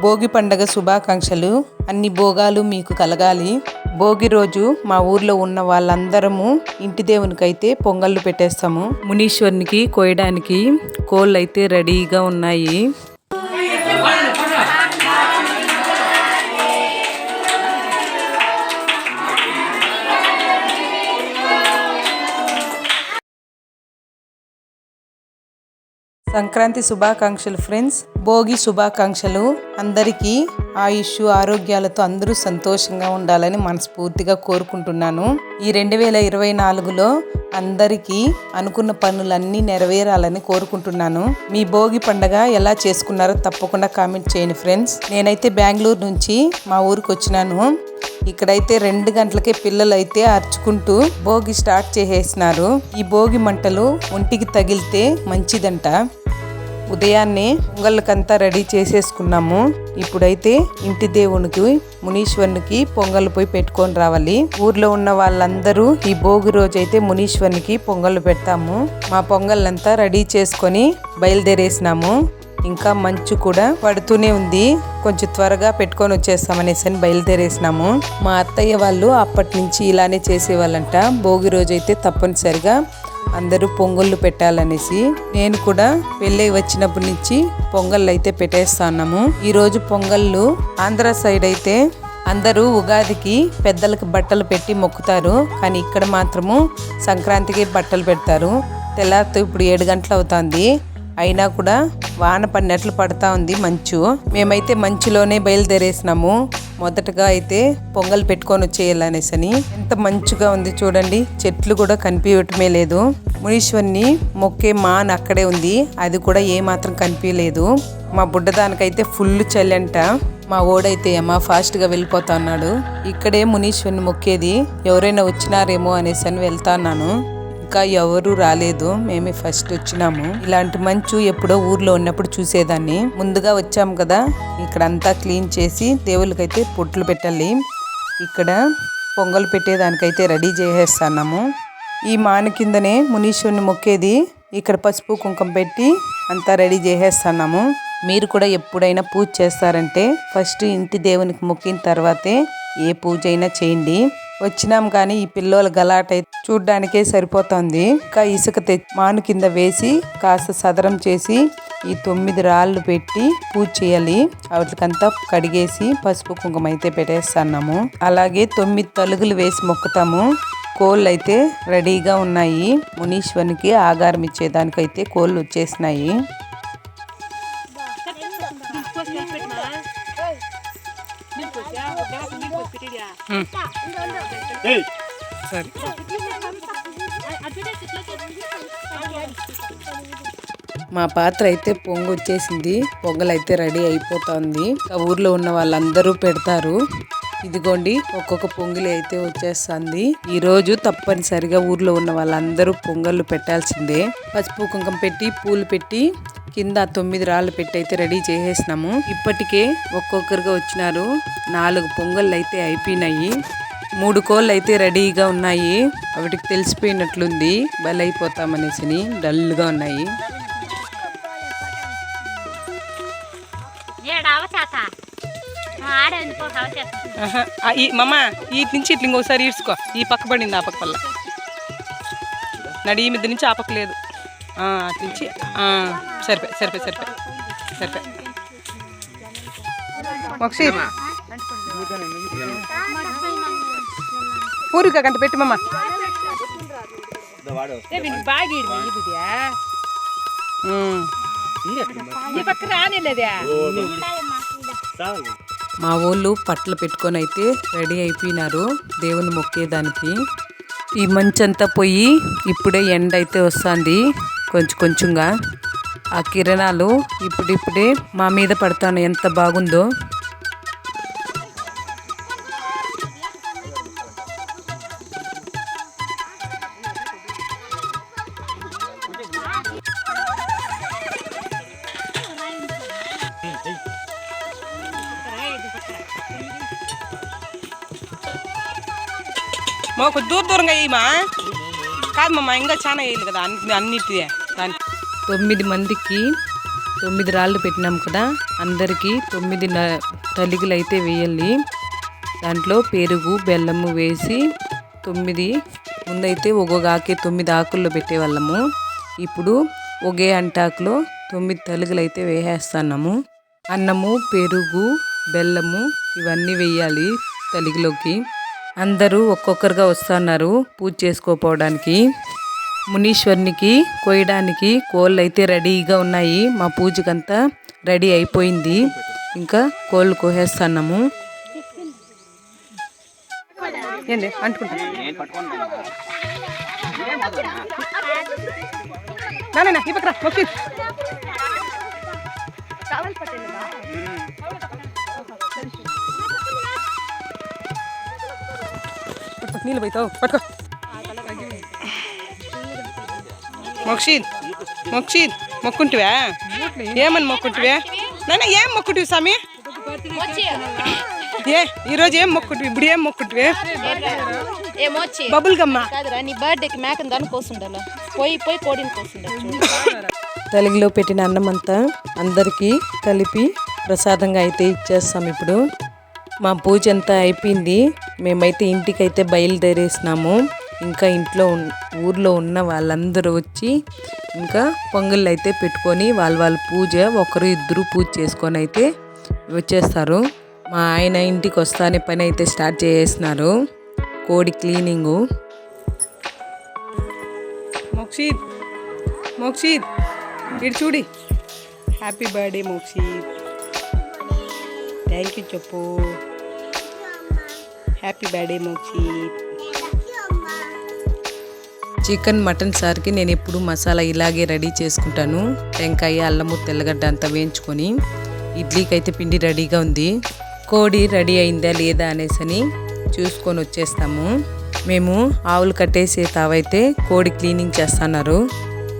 భోగి పండగ శుభాకాంక్షలు. అన్ని భోగాలు మీకు కలగాలి. భోగి రోజు మా ఊర్లో ఉన్న వాళ్ళందరము ఇంటి దేవునికైతే పొంగళ్ళు పెట్టేస్తాము. మునీశ్వరునికి కోయడానికి కోళ్ళు అయితే రెడీగా ఉన్నాయి. సంక్రాంతి శుభాకాంక్షలు ఫ్రెండ్స్. భోగి శుభాకాంక్షలు. అందరికీ ఆయుష్ ఆరోగ్యాలతో అందరూ సంతోషంగా ఉండాలని మనస్ఫూర్తిగా కోరుకుంటున్నాను. ఈ రెండు వేల ఇరవై నాలుగులో అందరికీ అనుకున్న పనులన్నీ నెరవేరాలని కోరుకుంటున్నాను. మీ భోగి పండగ ఎలా చేసుకున్నారో తప్పకుండా కామెంట్ చేయండి ఫ్రెండ్స్. నేనైతే బెంగళూరు నుంచి మా ఊరికి వచ్చినాను. ఇక్కడైతే రెండు గంటలకే పిల్లలు అయితే అరుచుకుంటూ భోగి స్టార్ట్ చేసేసినారు. ఈ భోగి మంటలు ఒంటికి తగిలితే మంచిదంట. ఉదయాన్నే పొంగళ్ళకంతా రెడీ చేసేసుకున్నాము. ఇప్పుడైతే ఇంటి దేవునికి మునీశ్వరునికి పొంగల్ పోయి పెట్టుకొని రావాలి. ఊర్లో ఉన్న వాళ్ళందరూ ఈ భోగి రోజు అయితే మునీశ్వరునికి పొంగల్ పెడతాము. మా పొంగళ్ళంతా రెడీ చేసుకొని బయలుదేరేసినాము. ఇంకా మంచు కూడా పడుతూనే ఉంది. కొంచెం త్వరగా పెట్టుకొని వచ్చేస్తామనేసి అని బయలుదేరేసినాము. మా అత్తయ్య వాళ్ళు అప్పటి నుంచి ఇలానే చేసేవాళ్ళంట. భోగి రోజు అయితే తప్పనిసరిగా అందరూ పొంగళ్ళు పెట్టాలనేసి నేను కూడా పెళ్ళి వచ్చినప్పటి నుంచి పొంగళ్ళు అయితే పెట్టేస్తున్నాము ఈరోజు పొంగళ్ళు ఆంధ్ర సైడ్ అయితే అందరూ ఉగాదికి పెద్దలకు బట్టలు పెట్టి మొక్కుతారు. కానీ ఇక్కడ మాత్రము సంక్రాంతికి బట్టలు పెడతారు. తెల్లారితో ఇప్పుడు ఏడు గంటలు అవుతుంది. అయినా కూడా వాన పడినట్లు పడతా ఉంది మంచు. మేమైతే మంచులోనే బయలుదేరేసినాము. మొదటగా అయితే పొంగల్ పెట్టుకొని వచ్చేయాలనేసి అని ఎంత మంచిగా ఉంది చూడండి. చెట్లు కూడా కనిపించటమే లేదు. మునీశ్వర్ని మొక్కే మాన్ అక్కడే ఉంది. అది కూడా ఏమాత్రం కనిపించలేదు. మా బుడ్డదానికైతే ఫుల్ చలి అంట మా ఓడైతే అమ్మ ఫాస్ట్గా వెళ్ళిపోతా అన్నాడు. ఇక్కడే మునీశ్వర్ని మొక్కేది ఎవరైనా వచ్చినారేమో అనేసి అని వెళ్తా అన్నాను. ఇంకా ఎవరు రాలేదు. మేమే ఫస్ట్ వచ్చినాము. ఇలాంటి మంచు ఎప్పుడో ఊర్లో ఉన్నప్పుడు చూసేదాన్ని. ముందుగా వచ్చాము కదా. ఇక్కడ అంతా క్లీన్ చేసి దేవుళ్ళకైతే పొట్లు పెట్టాలి. ఇక్కడ పొంగల్ పెట్టేదానికైతే రెడీ చేసేస్తున్నాము. ఈ మాన కిందనే మునీశ్వరుని మొక్కేది. ఇక్కడ పసుపు కుంకుమ పెట్టి అంతా రెడీ చేసేస్తున్నాము. మీరు కూడా ఎప్పుడైనా పూజ చేస్తారంటే ఫస్ట్ ఇంటి దేవునికి మొక్కిన తర్వాతే ఏ పూజ అయినా చేయండి. వచ్చినాం కానీ ఈ పిల్లోల గలాట చూడ్డానికే సరిపోతుంది. ఇంకా ఇసుక తె మాను కింద వేసి కాస్త సదరం చేసి ఈ తొమ్మిది రాళ్ళు పెట్టి పూజ చేయాలి. వాటికంతా కడిగేసి పసుపు కుంకుమ అయితే పెట్టేస్తున్నాము. అలాగే తొమ్మిది తలుగులు వేసి మొక్కుతాము. కోళ్ళు అయితే రెడీగా ఉన్నాయి. మునీశ్వరునికి ఆగారం ఇచ్చేదానికైతే కోళ్ళు వచ్చేసినాయి. సరే. మా పాత్ర అయితే పొంగు వచ్చేసింది పొంగలైతే రెడీ అయిపోతుంది. ఊర్లో ఉన్న వాళ్ళందరూ పెడతారు. ఇదిగోండి ఒక్కొక్క పొంగిలి అయితే వచ్చేస్తుంది. ఈ రోజు తప్పనిసరిగా ఊర్లో ఉన్న వాళ్ళందరూ పొంగళ్ళు పెట్టాల్సిందే. పసుపు కుంకం పెట్టి పూలు పెట్టి కింద తొమ్మిది రాళ్ళు పెట్టి అయితే రెడీ చేసేసినాము. ఇప్పటికే ఒక్కొక్కరుగా వచ్చినారు. నాలుగు పొంగళ్ళు అయితే అయిపోయినాయి. మూడు కోళ్ళు అయితే రెడీగా ఉన్నాయి. వాటికి తెలిసిపోయినట్లుంది. బలైపోతామనేసి డల్గా ఉన్నాయి. ఈ మమ్మ ఇటు నుంచి ఇట్లా ఇంకోసారి ఈడ్చుకో. ఈ పక్క పడింది ఆ పక్క వల్ల నడి ఈ మీద నుంచి ఆ పక్క లేదు. ఆ, అటు నుంచి ఆ, సరిపోయి సరిపోయి సరిపోయి సరిపోయి మక్షి. పూరిక గంట పెట్టి మమ్మ మా ఊళ్ళు పట్లు పెట్టుకొని అయితే రెడీ అయిపోయినారు. దేవుని మొక్కేదానికి. ఈ మంచంతా పోయి ఇప్పుడే ఎండ అయితే వస్తుంది. కొంచెం కొంచెంగా. ఆ కిరణాలు ఇప్పుడిప్పుడే మా మీద పడతాను. ఎంత బాగుందో. మా కొంచెం దూర దూరంగా వేయమా కాదు ఇంకా చాలా వేయాలి కదా అన్ని దాని తొమ్మిది మందికి తొమ్మిది రాళ్ళు పెట్టినాం కదా అందరికీ తొమ్మిది న- తలిగులు అయితే వేయాలి. దాంట్లో పెరుగు బెల్లము వేసి తొమ్మిది ముందైతే ఒక్కొక్క ఆకే తొమ్మిది ఆకుల్లో పెట్టేవాళ్ళము. ఇప్పుడు ఒకే అంటాకులో తొమ్మిది తలుగులు అయితే వేసేస్తున్నాము. అన్నము పెరుగు బెల్లము ఇవన్నీ వేయాలి తలిగిలోకి. అందరూ ఒక్కొక్కరుగా వస్తున్నారు పూజ చేసుకోపోవడానికి. మునీశ్వరునికి కోయడానికి కోళ్ళు అయితే రెడీగా ఉన్నాయి. మా పూజకంతా రెడీ అయిపోయింది. ఇంకా కోళ్ళు కోసేస్తున్నాము. ఏంది? అంటుకుంటా. ఈ పక్కన ఓకే పట్టుకో, నీళ్ళు పోతావు పట్టుకో. మోక్షిత్ మోక్షిత్ మొక్కుంటివా? ఏమని మొక్కుంటివా? నాన్న ఏం మొక్కుంటివి స్వామి ఏ ఈరోజు ఏం మొక్కుంటివి? ఇప్పుడు ఏం మొక్కుంటివి? బబుల్ గమ్మా కాదురా నీ బర్త్డేకి మేకని దాన్ని కోసుండాల. పోయి పోయి కోడిని కోసుండొచ్చు తలిగిలో పెట్టిన అన్నం అంతా అందరికీ కలిపి ప్రసాదంగా అయితే ఇచ్చేస్తాం ఇప్పుడు. మా పూజ అంతా అయిపోయింది. మేమైతే ఇంటికైతే బయలుదేరేసినాము. ఇంకా ఇంట్లో ఊర్లో ఉన్న వాళ్ళందరూ వచ్చి ఇంకా పొంగళ్ళు అయితే పెట్టుకొని వాళ్ళ వాళ్ళ పూజ ఒకరు ఇద్దరు పూజ చేసుకొని అయితే వచ్చేస్తారు. మా ఆయన ఇంటికి వస్తానే పని అయితే స్టార్ట్ చేసేసినారు. కోడి క్లీనింగు. మోక్షిత్ మోక్షిత్ ఇటు చూడి. Happy birthday Mokshith. Thank you చెప్పు. Happy birthday Mokshith chicken mutton సార్కి నేను ఎప్పుడు మసాలా ఇలాగే రెడీ చేసుకుంటాను. టెంకాయ అల్లము తెల్లగడ్డ అంతా వేయించుకొని ఇడ్లీకి అయితే పిండి రెడీగా ఉంది. కోడి రెడీ అయిందా లేదా అనేసని చూసుకొని వచ్చేస్తాము. మేము ఆవులు కట్టేసే తావైతే కోడి క్లీనింగ్ చేస్తున్నారు.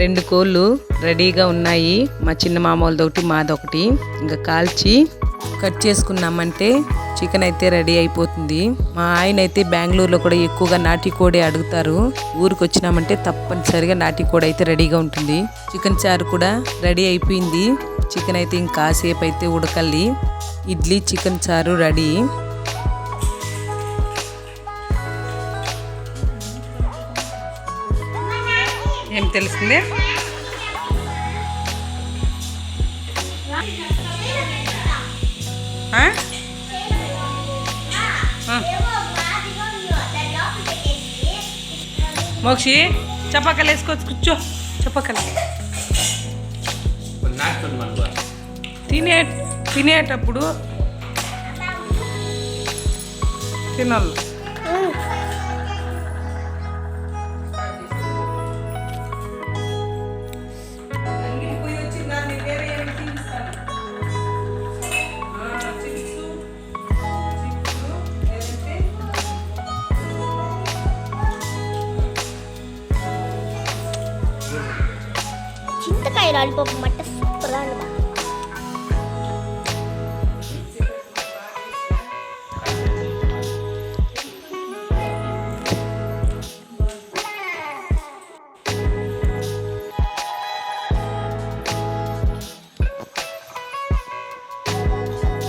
రెండు కోళ్ళు రెడీగా ఉన్నాయి. మా చిన్న మామూలది ఒకటి మాదొకటి. ఇంకా కాల్చి కట్ చేసుకున్నామంటే చికెన్ అయితే రెడీ అయిపోతుంది. మా ఆయన అయితే బెంగళూరులో కూడా ఎక్కువగా నాటికోడి అడుగుతారు. ఊరికి వచ్చినామంటే తప్పనిసరిగా నాటికోడి అయితే రెడీగా ఉంటుంది. చికెన్ చారు కూడా రెడీ అయిపోయింది. చికెన్ అయితే ఇంకాసేపు అయితే ఉడకల్లి ఇడ్లీ చికెన్ చారు రెడీ. ఏం తెలిసిందే మోక్షి చపాకలు వేసుకోవచ్చు కూర్చో. చపాకలు. తినే తినేటప్పుడు తినాలి. చింతకాయ மட்டும் சூப்பராக సూపర్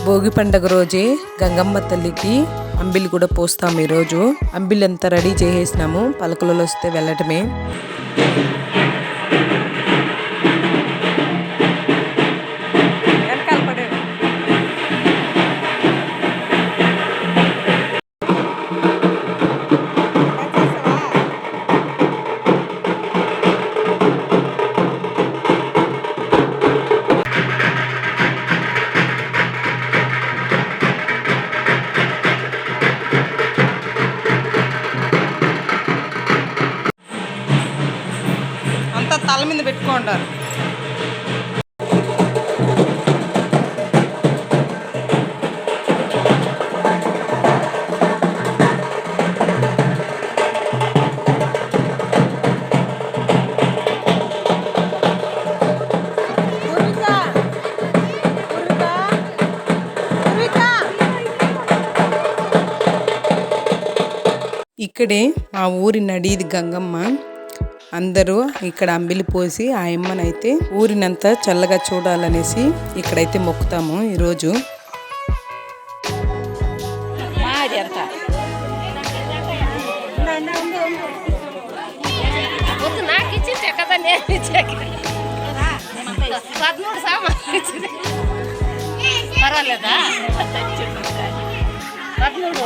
భోగి పండగ రోజే గంగమ్మ తల్లికి అంబిలి కూడా పోస్తాం ఈరోజు. అంబిలి అంతా రెడీ చేసేసినాము. పలకలలో వస్తే వెళ్ళటమే. మీద పెట్టుకుంటారు ఇక్కడే మా ఊరి నడీది గంగమ్మ అందరూ ఇక్కడ అంబిలి పోసి ఆ అమ్మనైతే ఊరినంతా చల్లగా చూడాలనేసి ఇక్కడైతే మొక్కుతాము ఈరోజు. పదమూడు సామాన్లు పర్వాలేదా పదమూడు.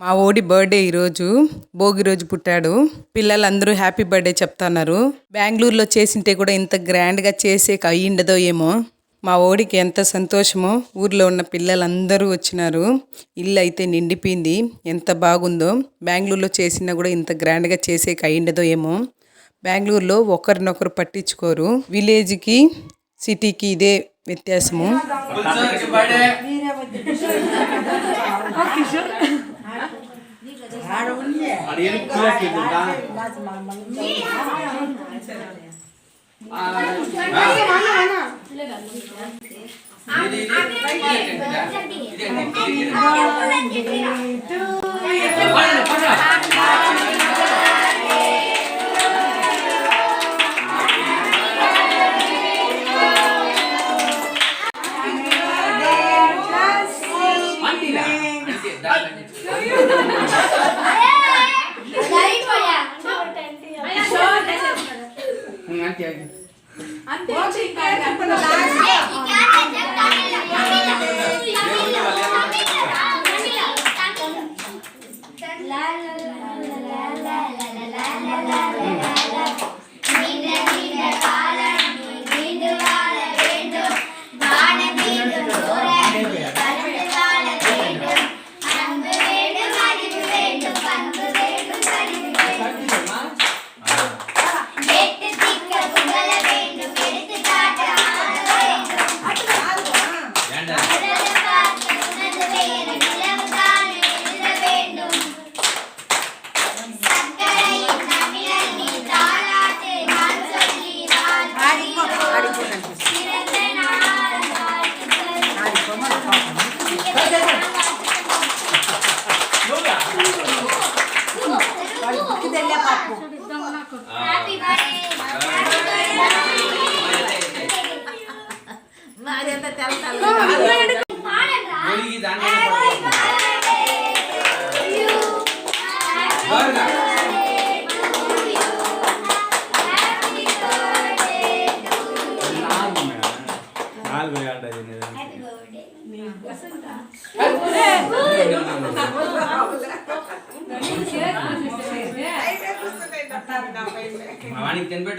మా ఓడి బర్త్డే ఈరోజు భోగి రోజు పుట్టాడు. పిల్లలందరూ హ్యాపీ బర్త్డే చెప్తున్నారు. బెంగళూరులో చేసింటే కూడా ఇంత గ్రాండ్గా చేసే అయ్యిండదో ఏమో. మా ఓడికి ఎంత సంతోషమో. ఊర్లో ఉన్న పిల్లలందరూ వచ్చినారు. ఇల్లు అయితే నిండిపోయింది. ఎంత బాగుందో. బెంగళూరులో చేసినా కూడా ఇంత గ్రాండ్గా చేసేకి అయ్యిండదో ఏమో. బెంగళూరులో ఒకరినొకరు పట్టించుకోరు. విలేజ్కి సిటీకి ఇదే వ్యత్యాసము. নারিয়েল কুয়া के बोला আর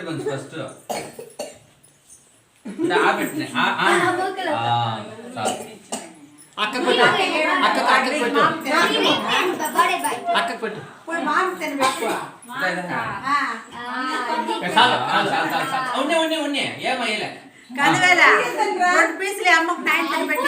వానికి తినబెట్టు కొంచెం ఫస్ట్ ఆ పెట్టిన అక్కకు పెట్టు అక్కకు అక్కకు పెట్టు అక్కకు పెట్టు చాలు చాలు చాలు చాలు చాలు ఉన్నే ఉన్నే ఉన్నే ఏమయ్యలే అమ్మకు పెట్టను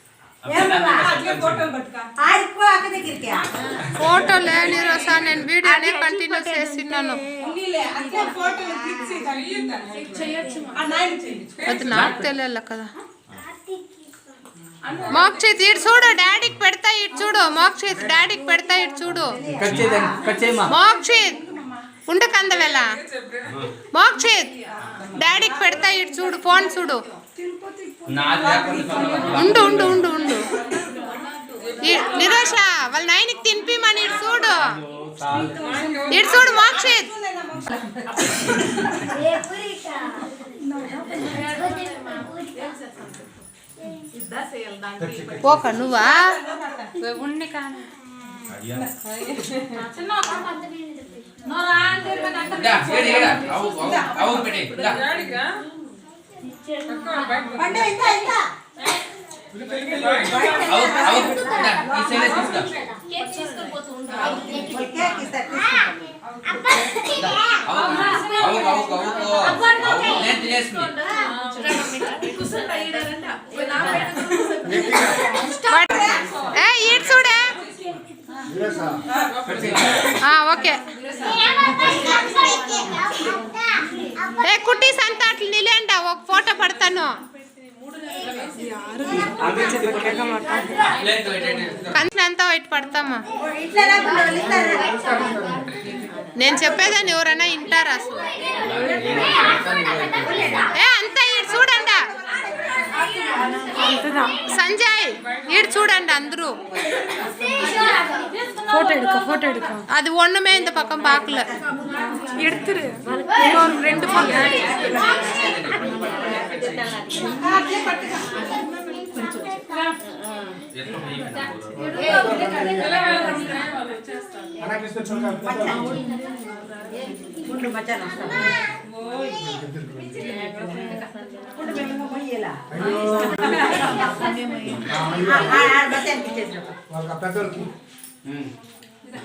ఫోటో లేని రోజా నేను వీడియోనే కంటిన్యూ చేస్తున్నాను అది నాకు తెలియాలి కదా. మోక్షిత్ ఇటు చూడు డాడీకి పెడతా ఇటు చూడు మోక్షిత్ డాడీకి పెడతా ఇటు చూడు. మోక్షిత్ ఉండు కందవేళ. మోక్షిత్ డాడీకి పెడతా ఇటు చూడు ఫోన్ చూడు. ఉండు ఉండు ఉండు ఉండు. నిరోష వాళ్ళ నాయనకి తినిపిమని ఇటు చూడు. ఇటు చూడు మోక్షిత్ పోక నువ్వా? అవు, అవు పెట్టేయ్. దా. అవు, అవు, దా, ఈ సైడ్ తీసుకో. అవు, అవు, అవు, అవు, అవు. నేను తినేసుకుని. ఏ ఇటు చూడే ఓకే ఏ కుటీస్ అంతా అట్లా నిలేండి ఒక ఫోటో పడతాను. లేదు, లేదు, అంతా పడతామా. నేను చెప్పేదాన్ని ఎవరైనా వింటారా అసలు? ఏ అంతా ఈడు చూడండి? సంజయ్ ఈడు చూడండి అందరూ? ఫోటో ఎడుక ఫోటో ఎడుక అది ఒన్నమే ఇంత పక్కన పాకల ఎడుతురు రెండు ఫోటో వాళ్ళకి పెద్దోళ్ళకి 嗯。